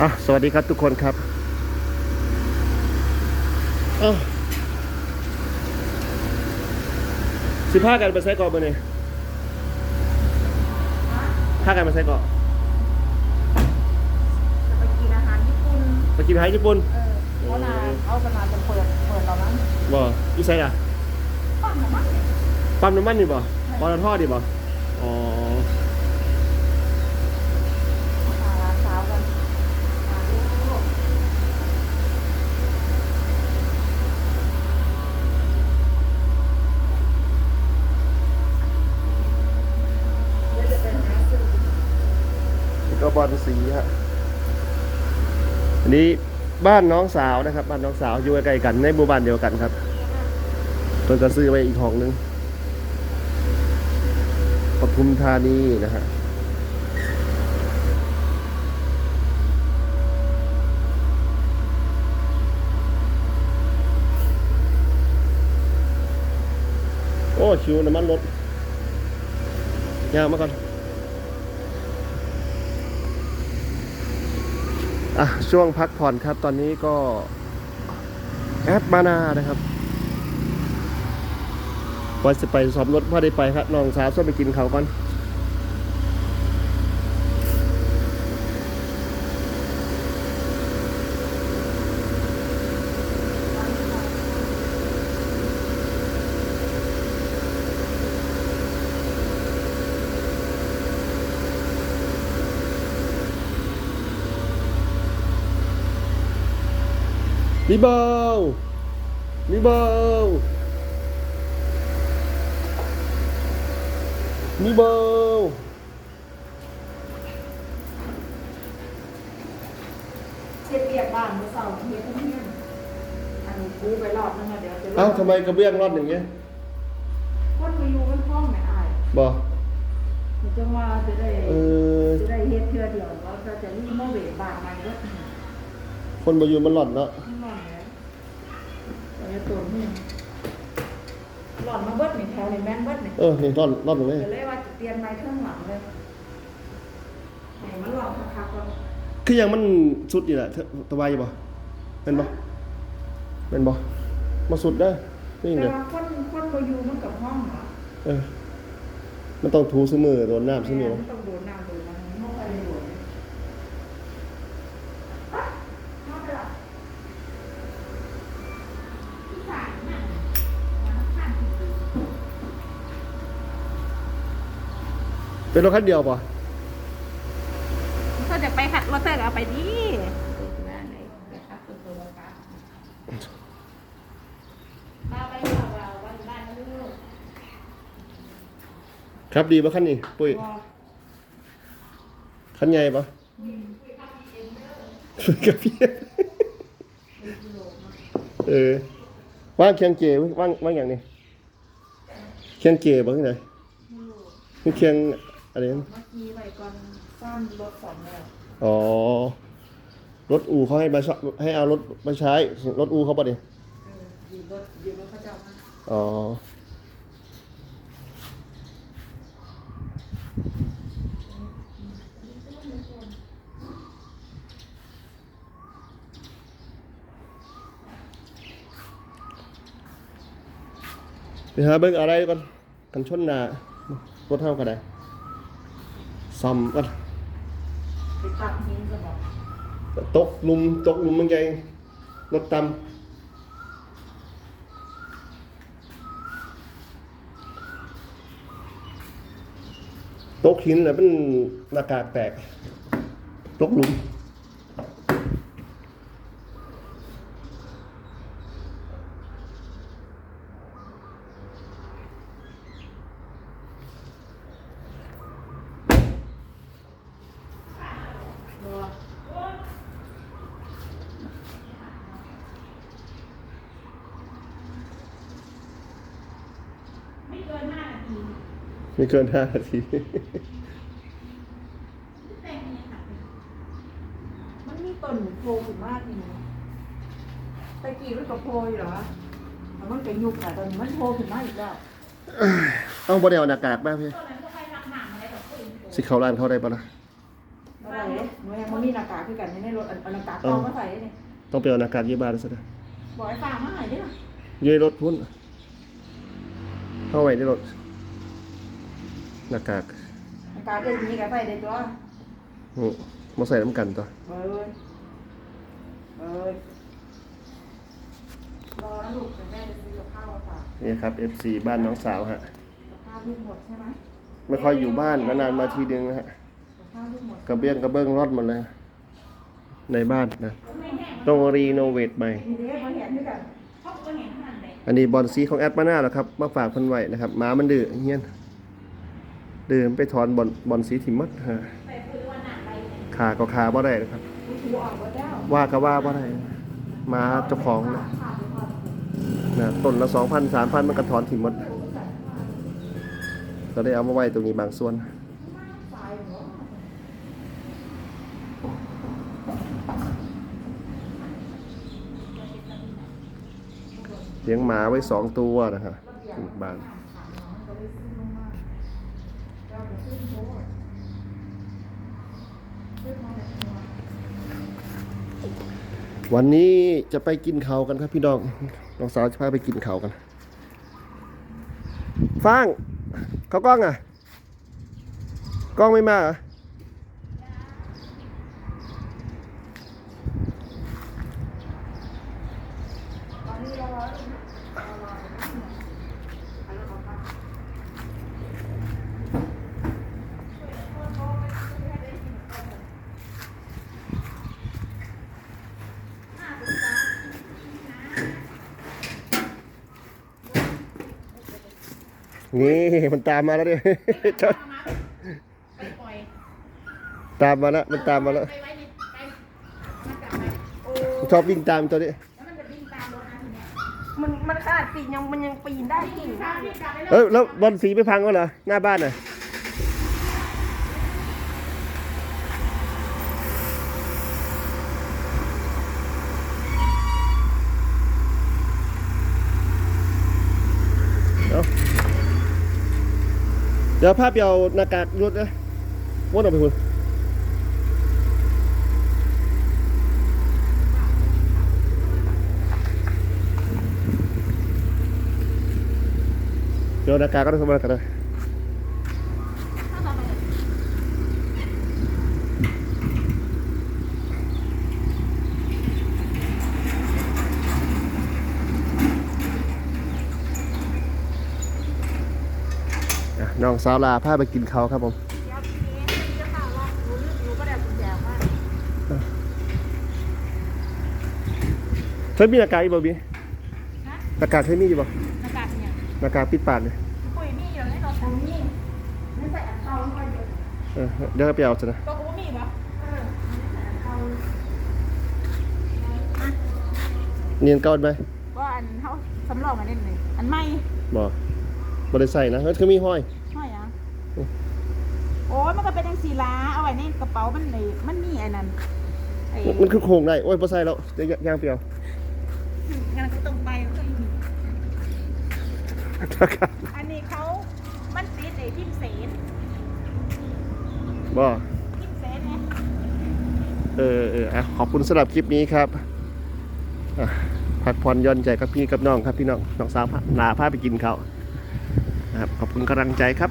อะสวัสดีครับทุกคนครับเอ้าสิพากันไปใช้เกาะมาเนี่ยพากันไปใช้เกาะจะไปกินอาหารญี่ปุ่นไปกินอาหารญี่ปุ่นเออเพราะนาเขาจะมาจะเปิดเปิดเรานั้นบ่อยู่ไสอะปั้มหรือมั้งเนี่ยปั๊มน้ำมันนี่บ่ปตทดิบ่อ๋อ หาร้านเช้ากันหาลูก แล้วก็บอลสีฮะอันนี้บ้านน้องสาวนะครับ บ้านน้องสาวอยู่ใกล้ๆกันในหมู่บ้านเดียวกันครับเพิ่นก็ซื้อไว้อีกห้องนึงปทุมธานีนะฮะโอ้ชิวน้ำมันรถยาวมาก่อน อะช่วงพักผ่อนครับ ตอนนี้ก็แอดมานานะครับว่าจะไปสอบรถพอได้ไปครับน้องสาวชอบไปกินเขาวก่อน มีเบลมีเบลมีเบลเช็ดเรียกบ้านเมื่อเสาร์เฮียทั้งเฮียอันนี้กูไปรอบนึงอะเดี๋ยวจะเอ้าทำไมกระเบื้องรอดอย่างเงี้ยคนมาอยู่กันห้องไม่อายบอมันจะว่าจะได้เออจะได้เฮ็ดเทื่อเดียวว่าจะจะรีโมเวทบ้านใหม่ก็อืม คนมาอยู่มันหลอดเนาะข้างนอกเนี่ยแต่จะตัวนี่หล่อนมาเบิดนี่แถวนี่แม่นเบิดนี่เออนี่รอดรอดตรงนี้เดี๋ยวเลยว่าจะเตรียมไม้เครื่องหลังเลยไหนมันหลอกคักๆว่าคือยังมันสุดอยู่แหละเธอตะวายอยู่บ่เป็นบ่เป็นบ่มาสุดได้อนี่แต่เดี๋ยวว่าคนคนบ่อยู่มันกับห้องเหรอเออมันต้องถูเสมอโดนน้ำเสมอมันต้องโดนน้ำโดนอะไรห้องไปเลยโดนอะห้องไปละที่สามน่ะน้ำข้างที่ดี เป็นรถคันเดียวป่ะก็จะไปขัดรถเตอร์เอาไปดิบ้านไหนไปขัดตัวรถป้าป้าไปเราเราวันบ้านลูกครับดีป่ะคันนี้ปุ้ยบ่คันใหญ่ป่ะกับพี่เออว่างเคียงเจว่างว่างอย่างนี้เคียงเจป่ะที่ไหนนี่เคียง อะไรนั่นเมื่อกี้ไปก่อนซ่อมรถสองแล้วอ๋อ รถอู่เขาให้มาชให้เอารถมาใช้ รถอู่เขาป่ะเนี่ยเออยืมรถยืมรถเขาเจ้ามาอ๋อ ไปหาเบิ่งอะไรก่อนกันชนหน้ารถเท่ากันได้ ซ่อมก่อนไปตัดหินสมองตกหลุมตกหลุมมันไงรถตำตกหินแล้วมันหน้ากากแตก ตกหลุม บัว ไม่เกินห้านาที ไม่เกินห้านาทีแต่งเนี่ยค่ะมันมีต้นโพขึ้นมากทีนี้ตะกี้มันก็โพอยู่เหรอแล้วมันก็ยุบค่ะตอนนี้มันโพขึ้นมาอีกแล้วเอาบ่ได้เอาหน้ากากบ้างพี่ต้นนั้นก็ใครรักหนังอะไรแบบนี้สิเขาร้านเขาได้ปะนะอะไรเลยหนูยังไม่มีหน้ากากคือกันในรถอันหน้ากากกองก็ใส่เนี่ยต้องไปเอาหน้ากากยี่บ้านซะนะบอกให้ฝากมาให้ดิล่ะอยืนรถพุ่นเข้าไว้ในรถ หน้ากากหน้ากากเอ็นนี้ก็ใส่ได้ตัวอืมมาใส่น้ำกันตัวเบิร์ดเบิร์ดรอนะลูกเดี๋ยวแม่จะซื้อกับข้าวมาฝากนี่ครับ FC บ้านน้องสาวฮะ กับข้าวลูกหมดใช่ไหมไม่ค่อยอยู่บ้านนานๆมาทีนึงนะฮะ กับข้าวลูกหมดกระเบื้องกระเบื้องรอดหมดเลย ในบ้านนะต้องรีโนเวทใหม่ มีเด็กมาเห็นด้วยกัน อันนี้บอลซีของแอดมาหน้าแล้วครับ มาฝากเพันไว้นะครับหมามันดื้อเฮียน ดื้อมันไปถอนบอลบอลซีถิมมัดฮะขาก็ขาบ่ได้นะครับ ว่าก็ว่าบ่ได้มาเจ้าของนะนะต้นละสองพันสามพันมันก็ถอนถิมมัดก็ได้เอามาไว้ตรงนี้บางส่วนเลี้ยงหมาไว้สองตัวนะครับบ้าน วันนี้จะไปกินเขากันครับพี่น้องน้องสาวจะพาไปกินเขากันฟางเขากล้องอะ กล้องไม่มาอะอนนี้เรารออยู่นะเรารออยู่นะเอาลูกเอาไป นี่มันตามมาแล้วดิชอบไปปล่อยตามมาแล้วมันตามมาแล้ว ไปไว้ในไปมันกลับไปโอ้ชอบวิ่งตามตัวนี้ แล้วมันจะวิ่งตามรถนะทีเนี้ยมันมันขนาดปีนยังมันยังปีนได้กิ่งถ้าได้วิ่งกลับไปเอ้ยแล้วบอลสีไปพังก็เหรอหน้าบ้านน่ะ เดี๋ยวภาพเดียวหน้ากากรถนะวนออกไปคุณเดี๋ยวหน้ากากก็ต้องมากันนะ น้องสาวลาพาไปกินเขาวครับผมเดี๋ยวพี่เอ๊ะจะข่าวว่าหนูลืมหนูก็ได้กุญแจมาเธอมีหน้ากากอีกบ่บีหน้ากากเธอมีอยู่บ่อากาศเนี่ยหน้ากากปิดปากเลยปุ้ยมีอยู่ในรถผมนี่ไม่ใส่อันเตาไม่ค่อยเยอะเออเดี๋ยวไปเอาซะนะตัวกูมีปะเออไม่ใส่อันเตาเนียนเก่าไหมว่าอันเขาสำรองมาเล่นเลยอันใหม่บ่บ่ได้ใส่นะเฮ้ยคือมีห้อยห้อยอะ โอ้ยมันก็เป็นจังสีล้าเอาไว้ในกระเป๋ามันเลยมันมีไอ้นั่นไอ้มันคือโครงได้โอ้ยบ่ใส่แล้วเดี๋ยวย่างเปรียวงานก็ตรงไปมันก็อยู่อันนี้เขามันติดไอ้พิมเสนบ่พิมเสนไงเออเอออะขอบคุณสำหรับคลิปนี้ครับอะพักผ่อนหย่อนใจกับพี่กับน้องครับพี่น้องน้องสาวพาลาพาไปกินเขาวนะครับขอบคุณกำลังใจครับ